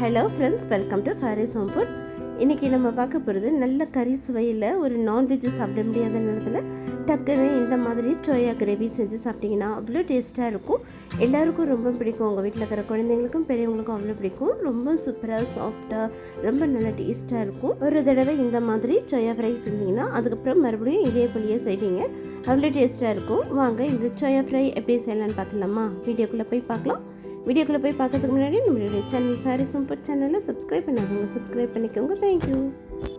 Hello friends welcome to Faris home food இன்றைக்கி நம்ம பார்க்க போகிறது நல்ல கறி சுவையில் ஒரு நான்வெஜ் சாப்பிட முடியாத நேரத்தில் டக்குன்னு இந்த மாதிரி சோயா கிரேவி செஞ்சு சாப்பிட்டிங்கன்னா அவ்வளோ டேஸ்ட்டாக இருக்கும். எல்லாருக்கும் ரொம்ப பிடிக்கும். உங்கள் வீட்டில் இருக்கிற குழந்தைங்களுக்கும் பெரியவங்களுக்கும் அவ்வளோ பிடிக்கும். ரொம்ப சூப்பராக சாஃப்டாக ரொம்ப நல்லா டேஸ்ட்டாக இருக்கும். ஒரு தடவை இந்த மாதிரி சோயா ஃப்ரை செஞ்சிங்கன்னா அதுக்கப்புறம் மறுபடியும் இதே போலியே செய்வீங்க. அவ்வளோ டேஸ்ட்டாக இருக்கும். வாங்க இந்த சோயா ஃப்ரை எப்படி செய்யலான்னு பார்க்கலாமா? வீடியோக்குள்ளே போய் பார்க்கலாம். வீடியோக்குள்ளே போய் பார்க்கறதுக்கு முன்னாடி நம்மளுடைய சேனல் ஹாரிஸ் சம்பட் சேனலை சப்ஸ்கிரைப் பண்ணாதவங்க சப்ஸ்கிரைப் பண்ணிக்கோங்க. தேங்க்யூ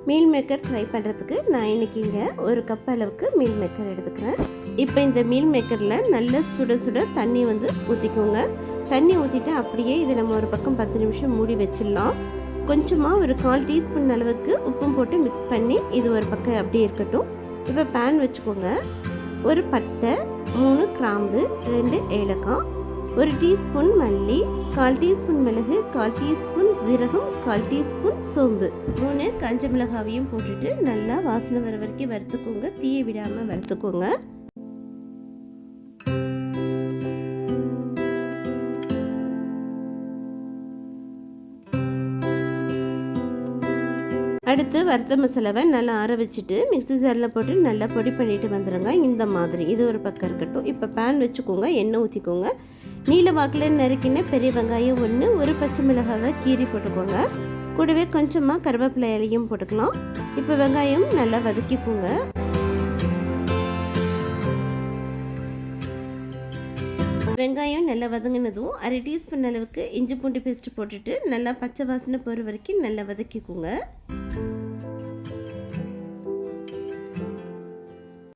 மீல் மேக்கர் ஃப்ரை பண்ணுறதுக்கு நான் இன்னைக்கு இங்கே ஒரு கப் அளவுக்கு மீல் மேக்கர் எடுத்துக்கிறேன். இப்போ இந்த மீல் மேக்கரில் நல்ல சுட சுட தண்ணி வந்து ஊற்றிக்கோங்க தண்ணி ஊற்றிட்டு அப்படியே இதை நம்ம ஒரு பக்கம் பத்து நிமிஷம் மூடி வச்சிடலாம். கொஞ்சமாக ஒரு கால் டீஸ்பூன் அளவுக்கு உப்பும் போட்டு மிக்ஸ் பண்ணி இது ஒரு பக்கம் அப்படியே இருக்கட்டும். இப்போ பேன் வச்சுக்கோங்க. ஒரு பட்டை மூணு கிராம்பு ரெண்டு ஏலக்காய். ஒரு டீஸ்பூன் மல்லி கால் டீஸ்பூன் மிளகு கால் டீஸ்பூன் ஜீரகம் கால் டீஸ்பூன் சோம்பு. மூணு கஞ்ச மிளகாவையும் போட்டுட்டு நல்லா வாசனை வர வரைக்கும் வறுத்துக்கோங்க. தீயை விடாமல் வறுத்துக்கோங்க. அடுத்து வறுத்த மசாலாவை நல்லா ஆற வச்சுட்டு மிக்ஸி ஜாரில் போட்டு நல்லா பொடி பண்ணிட்டு வந்துடுங்க இந்த மாதிரி. இது ஒரு பக்கம் இருக்கட்டும். இப்போ பேன் வச்சுக்கோங்க. எண்ணெய் ஊற்றிக்கோங்க நீல வாக்கில் நறுக்கின பெரிய வெங்காயம் ஒன்று ஒரு பச்சை மிளகாவை கீறி போட்டுக்கோங்க. கூடவே கொஞ்சமாக கருவேப்பிலை இலையும் போட்டுக்கலாம். இப்போ வெங்காயம் நல்லா வதக்கிக்கோங்க. வெங்காயம் நல்லா வதங்கினதும் அரை டீஸ்பூன் அளவுக்கு இஞ்சி பூண்டு பேஸ்ட் போட்டுட்டு நல்லா பச்சை வாசனை போகிற வரைக்கும் நல்லா வதக்கிக்கோங்க.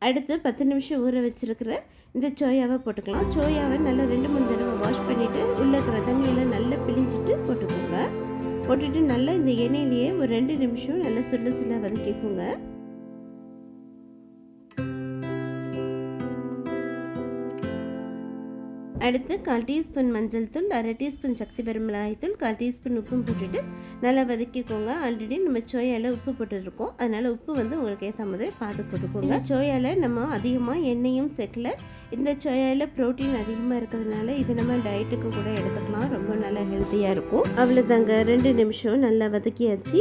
அடுத்து பத்து நிமிஷம் ஊற வச்சுருக்கிற இந்த சோயாவை போட்டுக்கலாம். சோயாவை நல்லா ரெண்டு மூணு தடவை வாஷ் பண்ணிவிட்டு உள்ளே இருக்கிற தண்ணியெல்லாம் நல்லா பிழிஞ்சிட்டு போட்டுக்கோங்க. போட்டுட்டு நல்லா இந்த எண்ணெயிலேயே ஒரு ரெண்டு நிமிஷம் நல்லா சுள்ள சுள்ள வதக்கிக்கோங்க. அடுத்து கால் டீஸ்பூன் மஞ்சள் தூள் அரை டீஸ்பூன் சக்தி பெருமிளகாய் தூள் கால் டீஸ்பூன் உப்பும் போட்டுட்டு நல்லா வதக்கிக்கோங்க. ஆல்ரெடி நம்ம சோயாவில் உப்பு போட்டுருக்கோம். அதனால் உப்பு வந்து உங்களுக்கு ஏற்ற மாதிரி பார்த்து போட்டுக்கோங்க. சோயாவில் நம்ம அதிகமாக எண்ணெயும் சேர்க்கல. இந்த சோயாவில் ப்ரோட்டீன் அதிகமாக இருக்கிறதுனால இது நம்ம டயட்டுக்கு கூட எடுத்துக்கலாம். ரொம்ப நல்லா ஹெல்த்தியாக இருக்கும். அவ்வளோதாங்க ரெண்டு நிமிஷம் நல்லா வதக்கியாச்சு.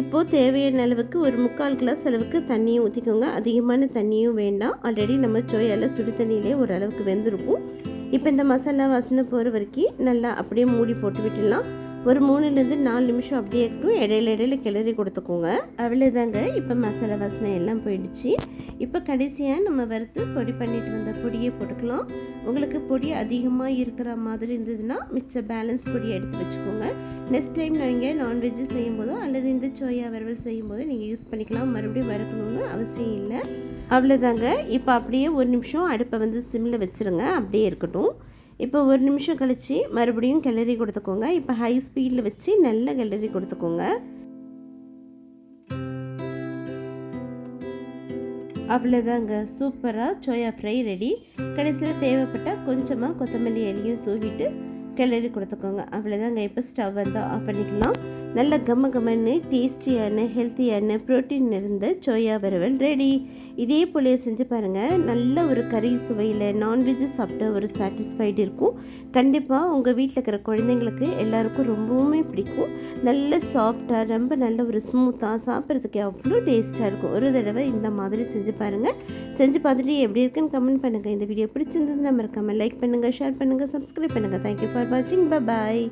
இப்போது தேவையான அளவுக்கு ஒரு முக்கால் கிளாஸ் அளவுக்கு தண்ணியும் ஊற்றிக்கோங்க அதிகமான தண்ணியும் வேண்டாம். ஆல்ரெடி நம்ம சோயாவில் சுடு தண்ணியிலே ஓரளவுக்கு வெந்திருக்கும். இப்போ இந்த மசாலா வாசனை போகிற வரைக்கும் நல்லா அப்படியே மூடி போட்டு விட்டுடலாம். ஒரு மூணுலேருந்து நாலு நிமிஷம் அப்படியே இருக்கும் இடையில இடையில கிளறி கொடுத்துக்கோங்க. அவ்வளோதாங்க இப்போ மசாலா வாசனை எல்லாம் போயிடுச்சு. இப்போ கடைசியாக நம்ம வறுத்து பொடி பண்ணிட்டு வந்த பொடியை போட்டுக்கலாம். உங்களுக்கு பொடி அதிகமாக இருக்கிற மாதிரி இருந்ததுன்னா மிச்ச பேலன்ஸ் பொடியை எடுத்து வச்சுக்கோங்க. நெக்ஸ்ட் டைம் நீங்கள் நான்வெஜ்ஜு செய்யும்போதோ அல்லது இந்த சோயா வறுவல் செய்யும்போதோ நீங்கள் யூஸ் பண்ணிக்கலாம். மறுபடியும் வறுக்கணும்னு அவசியம் இல்லை. அவ்வளோதாங்க இப்போ அப்படியே ஒரு நிமிஷம் அடுப்பை வந்து சிம்மில் வச்சுருங்க. அப்படியே இருக்கட்டும். இப்போ ஒரு நிமிஷம் கழித்து மறுபடியும் கிளறி கொடுத்துக்கோங்க. இப்போ ஹை ஸ்பீடில் வச்சு நல்லா கிளறி கொடுத்துக்கோங்க. அவ்வளோதாங்க சூப்பராக சோயா ஃப்ரை ரெடி கடைசியில் தேவைப்பட்டால் கொஞ்சமாக கொத்தமல்லி இலையும் தூவிட்டு கிளறி கொடுத்துக்கோங்க. அவ்வளோதாங்க இப்போ ஸ்டவ் வந்து ஆஃப் பண்ணிக்கலாம். நல்ல கம்ம கம்மன்னு டேஸ்டியான ஹெல்த்தியான ப்ரோட்டீன் இருந்த சோயா வறுவல் ரெடி இதே போல செஞ்சு பாருங்கள் நல்ல ஒரு கறி சுவையில் நான்வெஜ்ஜு சாப்பிட்ட ஒரு சாட்டிஸ்ஃபைடு இருக்கும். கண்டிப்பாக உங்கள் வீட்டில் இருக்கிற குழந்தைங்களுக்கு எல்லாருக்கும் ரொம்பவுமே பிடிக்கும். நல்ல சாஃப்டாக ரொம்ப நல்ல ஒரு ஸ்மூத்தாக சாப்பிட்றதுக்கு அவ்வளோ டேஸ்ட்டாக இருக்கும். ஒரு தடவை இந்த மாதிரி செஞ்சு பாருங்கள் செஞ்சு பார்த்துட்டு எப்படி இருக்குன்னு கமெண்ட் பண்ணுங்கள் இந்த வீடியோ பிடிச்சிருந்தது நம்ம இருக்காமல் லைக் பண்ணுங்கள் ஷேர் பண்ணுங்கள் சப்ஸ்கிரைப் பண்ணுங்கள் தேங்க்யூ ஃபார் வாட்சிங் பாய்